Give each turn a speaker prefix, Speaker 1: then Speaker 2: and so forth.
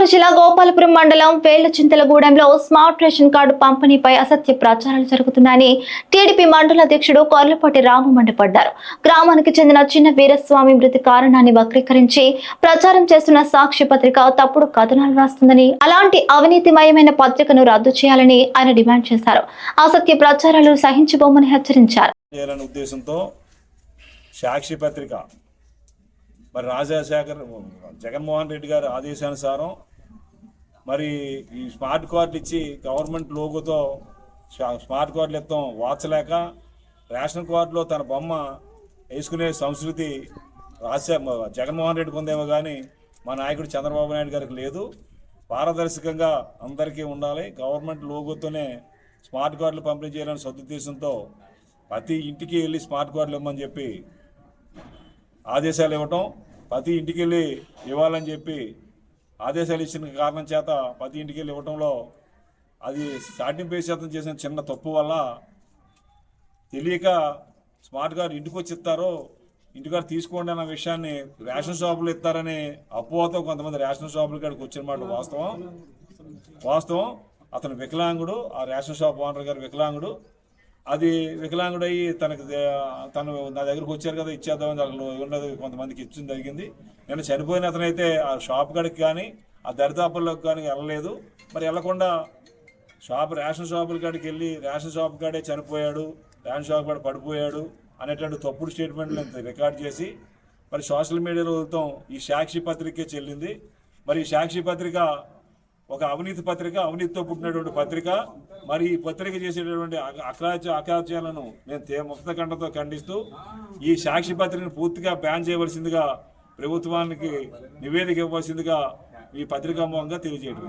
Speaker 1: పల్నాడు జిల్లా గోపాలపురం మండలం వేళ్ళచింతలగూడెంలో స్మార్ట్ రేషన్ కార్డు పంపిణీపై అసత్య ప్రచారాలు జరుగుతున్నాయని టీడీపీ మండల అధ్యక్షుడు కొర్లపాటి రాము మండిపడ్డారు. గ్రామానికి చెందిన చిన్న వీరస్వామి మృతి కారణాన్ని వక్రీకరించి ప్రచారం చేస్తున్న సాక్షి పత్రిక తప్పుడు కథనాలు రాస్తుందని అలాంటి అవినీతిమయమైన పత్రికను రద్దు చేయాలని ఆయన డిమాండ్ చేశారు. అసత్య ప్రచారాలు సహించబోమని హెచ్చరించారు.
Speaker 2: ఉద్దేశంతో సాక్షి పత్రిక మరి రాజశేఖర్ జగన్మోహన్ రెడ్డి గారి ఆదేశానుసారం మరి ఈ స్మార్ట్ కార్డులు ఇచ్చి గవర్నమెంట్ లోగోతో స్మార్ట్ కార్డులు ఇస్తాం వాచలేక రేషన్ కార్డులో తన బొమ్మ వేసుకునే సంస్కృతి రాజశే జగన్మోహన్ రెడ్డికి ఉందేమో కానీ మా నాయకుడు చంద్రబాబు నాయుడు గారికి లేదు. పారదర్శకంగా అందరికీ ఉండాలి. గవర్నమెంట్ లోగోతోనే స్మార్ట్ కార్డులు పంపిణీ చేయాలని సదుద్దేశంతో ప్రతి ఇంటికి వెళ్ళి స్మార్ట్ కార్డులు ఇవ్వమని చెప్పి ఆదేశాలు ఇవ్వటం ప్రతి ఇంటికి వెళ్ళి ఇవ్వాలని చెప్పి ఆదేశాలు ఇచ్చిన కారణం చేత ప్రతి ఇంటికి వెళ్ళి ఇవ్వటంలో అది స్టార్టింగ్ పే శాతం చేసిన చిన్న తప్పు వల్ల తెలియక స్మార్ట్ కార్డు ఇంటికి వచ్చి ఇస్తారో ఇంటికాడ తీసుకోండి అన్న విషయాన్ని రేషన్ షాపులు ఇస్తారని అపోహతో కొంతమంది రేషన్ షాపుల కాడికి వచ్చిన మాట వాస్తవం. వాస్తవం. అతను వికలాంగుడు ఆ రేషన్ షాప్ ఓనర్ గారు వికలాంగుడు. అది వికలాంగుడయ్యి తనకి తను నా దగ్గరకు వచ్చారు కదా ఇచ్చేద్దామని అసలు ఉన్నది కొంతమందికి ఇచ్చింది జరిగింది. నేను చనిపోయిన అతనైతే ఆ షాప్ కాడికి కానీ ఆ దరిదాపుల్లోకి కానీ వెళ్ళలేదు. మరి వెళ్ళకుండా షాప్ రేషన్ షాపుల కాడికి వెళ్ళి రేషన్ షాప్ కాడే చనిపోయాడు రేషన్ షాప్ కాడ పడిపోయాడు అనేటువంటి తప్పుడు స్టేట్మెంట్లు రికార్డ్ చేసి మరి సోషల్ మీడియాలో వదులుతాం. ఈ సాక్షి పత్రికే చెల్లింది. మరి ఈ సాక్షి పత్రిక ఒక అవినీతి పత్రిక అవినీతితో పుట్టినటువంటి పత్రిక. మరి ఈ పత్రిక చేసేటటువంటి అక్రాచ అకాచాలను నేను తే ముక్త కండతో ఖండిస్తూ ఈ సాక్షి పత్రికను పూర్తిగా బ్యాన్ చేయవలసిందిగా ప్రభుత్వానికి నివేదిక ఇవ్వవలసిందిగా ఈ పత్రికా మూలంగా తెలియజేయడం